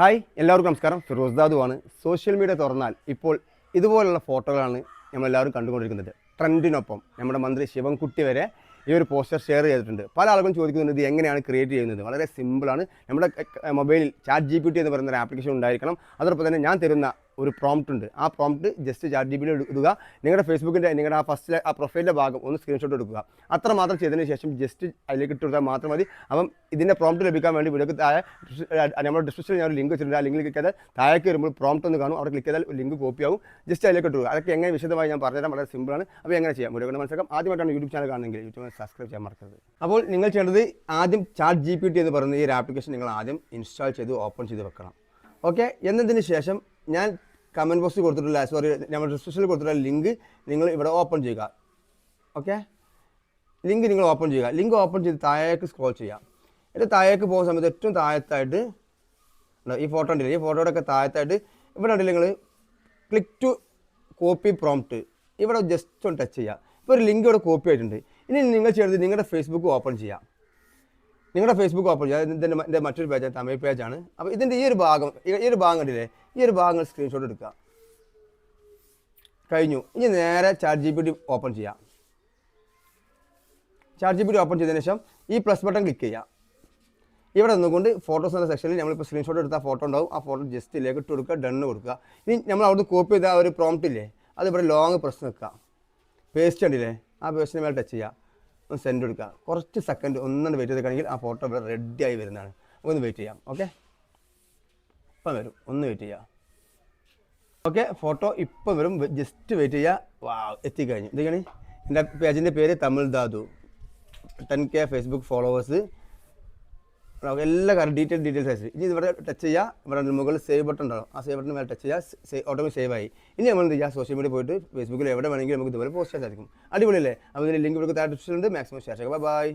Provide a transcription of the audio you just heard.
Hi എല്ലാവർക്കും നമസ്കാരം. Firoz ദാദുവാണ് social media തുറന്നാൽ ഇപ്പോൾ ഇതുപോലുള്ള ഫോട്ടോകളാണ് നമ്മളെല്ലാവരും കണ്ടുകൊണ്ടിരിക്കുന്നത്. ട്രെൻഡിനൊപ്പം നമ്മുടെ മന്ത്രി ശിവൻകുട്ടി വരെ ഈ ഒരു പോസ്റ്റർ ഷെയർ ചെയ്തിട്ടുണ്ട്. പല ആളുകളും ചോദിക്കുന്നുണ്ട് ഇത് എങ്ങനെയാണ് ക്രിയേറ്റ് ചെയ്യുന്നത്? വളരെ സിമ്പിളാണ്. നമ്മുടെ മൊബൈലിൽ ചാറ്റ് ജി പി ടി എന്ന് പറയുന്ന ഒരു ആപ്ലിക്കേഷൻ ഉണ്ടായിരിക്കണം. അതോടൊപ്പം തന്നെ ഞാൻ തരുന്ന ഒരു പ്രോംപ്റ്റ് ഉണ്ട്. ആ പ്രോംപ്റ്റ് ജസ്റ്റ് ചാറ്റ് ജി ബിയിൽ നിങ്ങളുടെ ഫേസ്ബുക്കിന്റെ നിങ്ങളുടെ ആ ഫസ്റ്റ് ആ പ്രൊഫൈലിന്റെ ഭാഗം ഒന്ന് സ്ക്രീൻഷോട്ട് എടുക്കുക. അത്ര മാത്രം ചെയ്തതിന് ശേഷം ജസ്റ്റ് അതിലേക്ക് ഇട്ട് കൊടുത്താൽ മാത്രം മതി. അപ്പം ഇതിന്റെ പ്രോംപ്റ്റ് ലഭിക്കാൻ വേണ്ടി വീഡിയോക്ക് താഴെ നമ്മുടെ ഡിസ്ക്രിപ്ഷനിൽ ഞാൻ ഒരു ലിങ്ക് വെച്ചിട്ടുണ്ട്. ആ ലിങ്കിൽ ക്ലിക്ക് ചെയ്താൽ താഴേക്ക് വരുമ്പോൾ പ്രോംപ്റ്റ് ഒന്ന് കാണും. അവിടെ ക്ലിക്ക് ചെയ്താൽ ലിങ്ക് കോപ്പി ആവും. ജസ്റ്റ് അതിലേക്ക് ഇട്ടുക അതൊക്കെ എങ്ങനെ വിശദമായി ഞാൻ പറഞ്ഞുതരാം. വളരെ സിമ്പിളാണ് അപ്പോൾ എങ്ങനെ ചെയ്യാം? കൊണ്ട് മനസ്സിലാക്കാം ആദ്യമായിട്ടാണ് യൂട്യൂബ് ചാനൽ കാണുന്നെങ്കിൽ യൂട്യൂബ് സബ്സ്ക്രൈബ് ചെയ്യാൻ മറക്കരുത്. അപ്പോൾ നിങ്ങൾ ചെയ്യേണ്ടത് ആദ്യം ചാറ്റ് ജി പി ടി എന്ന് പറയുന്ന ഈ ഒരു ആപ്ലിക്കേഷൻ നിങ്ങൾ ആദ്യം ഇൻസ്റ്റാൾ ചെയ്ത് ഓപ്പൺ ചെയ്ത് വെക്കണം. ഓക്കെ എന്നതിന് ശേഷം ഞാൻ കമന്റ് ബോക്സിൽ കൊടുത്തിട്ടുള്ള സോറി നമ്മൾ ഡിസ്ക്രിപ്ഷനിൽ കൊടുത്തിട്ടുള്ള ലിങ്ക് നിങ്ങൾ ഇവിടെ ഓപ്പൺ ചെയ്യുക. ഓക്കെ ലിങ്ക് നിങ്ങൾ ഓപ്പൺ ചെയ്യുക. ലിങ്ക് ഓപ്പൺ ചെയ്ത് താഴേക്ക് സ്ക്രോൾ ചെയ്യാം എന്നിട്ട് താഴേക്ക് പോകുന്ന സമയത്ത് ഏറ്റവും താഴത്തായിട്ട് ഈ ഫോട്ടോ ഉണ്ടല്ലോ ഈ ഫോട്ടോയുടെ ഒക്കെ താഴത്തായിട്ട് ഇവിടെ ഉണ്ടെങ്കിൽ നിങ്ങൾ? ക്ലിക്ക് ടു കോപ്പി പ്രോംപ്റ്റ് ഇവിടെ ജസ്റ്റ് ഒന്ന് ടച്ച് ചെയ്യുക. ഇപ്പോൾ ഒരു ലിങ്ക് ഇവിടെ കോപ്പി ആയിട്ടുണ്ട്. ഇനി നിങ്ങൾ ചെയ്യേണ്ടത് നിങ്ങളുടെ ഫേസ്ബുക്ക് ഓപ്പൺ ചെയ്യാം നിങ്ങളുടെ ഫേസ്ബുക്ക് ഓപ്പൺ ചെയ്യുക ഇതിന്റെ എന്റെ മറ്റൊരു പേജാണ് തമിഴ് പേജാണ് അപ്പോൾ ഇതിന്റെ ഈ ഒരു ഭാഗം ഈ ഒരു ഭാഗം കണ്ടില്ലേ? ഈ ഒരു ഭാഗം സ്ക്രീൻഷോട്ട് എടുക്കുക. കഴിഞ്ഞു. ഇനി നേരെ chat G P T open ചെയ്യാം. Chat G P T open ചെയ്തതിന് ശേഷം ഈ പ്ലസ് ബട്ടൺ ക്ലിക്ക് ചെയ്യുക ഇവിടെ നിന്നുകൊണ്ട് ഫോട്ടോസ് എന്ന സെക്ഷനിൽ നമ്മളിപ്പോൾ സ്ക്രീൻഷോട്ട് എടുത്ത ഫോട്ടോ ഉണ്ടാവും. ആ ഫോട്ടോ ജസ്റ്റ് ഇതിലേക്ക് ഇട്ട് കൊടുക്കുക ഡണ്ണ് കൊടുക്കുക. ഇനി നമ്മൾ അവിടുന്ന് കോപ്പി ചെയ്ത ഒരു പ്രോംപ്റ്റ് ഇല്ലേ? അത് ഇവിടെ ലോങ് പ്രസ് നിൽക്കുക. പേസ്റ്റ് ഉണ്ടല്ലേ ആ പേസ്റ്റിന് മേലെ ടച്ച് ചെയ്യുക. ഒന്ന് സെൻഡ് കൊടുക്കുക കുറച്ച് സെക്കൻഡ് ഒന്നും വെയിറ്റ് ചെയ്തിട്ടുണ്ടെങ്കിൽ ആ ഫോട്ടോ ഇവിടെ റെഡി ആയി വരുന്നതാണ്. ഒന്ന് വെയിറ്റ് ചെയ്യാം. ഓക്കെ ഇപ്പം വരും. ഒന്ന് വെയിറ്റ് ചെയ്യാം. ഓക്കെ ഫോട്ടോ ഇപ്പം വരും. ജസ്റ്റ് വെയിറ്റ് ചെയ്യുക. വാ എത്തിക്കഴിഞ്ഞു. എന്തൊക്കെയാണ് എന്റെ പേജിന്റെ പേര് Tamil Dadu ten K Facebook followers എല്ലാ കാര്യം ഡീറ്റെയിൽ ഡീറ്റെയിൽസ് അയച്ചു ഇനി ഇവിടെ ടച്ച് ചെയ്യുക ഇവിടെ മുകളിൽ സേവ് ബട്ടൺ ഉണ്ടാവും. ആ സേവ് ബട്ടൺ മേലെ ടച്ച് ചെയ്യുക ഓട്ടോമാറ്റിക് സേവ് ആയി. ഇനി നമ്മൾ എന്ത് ചെയ്യുക സോഷ്യൽ മീഡിയ പോയിട്ട് ഫേസ്ബുക്കിൽ എവിടെ വേണമെങ്കിലും നമുക്ക് ഇതുപോലെ പോസ്റ്റ് ചെയ്യാൻ സാധിക്കും. അടിപൊളിയല്ലേ? അപ്പോൾ ഇതിൽ ലിങ്ക് ഇവിടെ താഴെ ഡിസ്ക്രിപ്ഷനിലുണ്ട് മാക്സിമം ഷെയർ ചെയ്യുക. ബൈ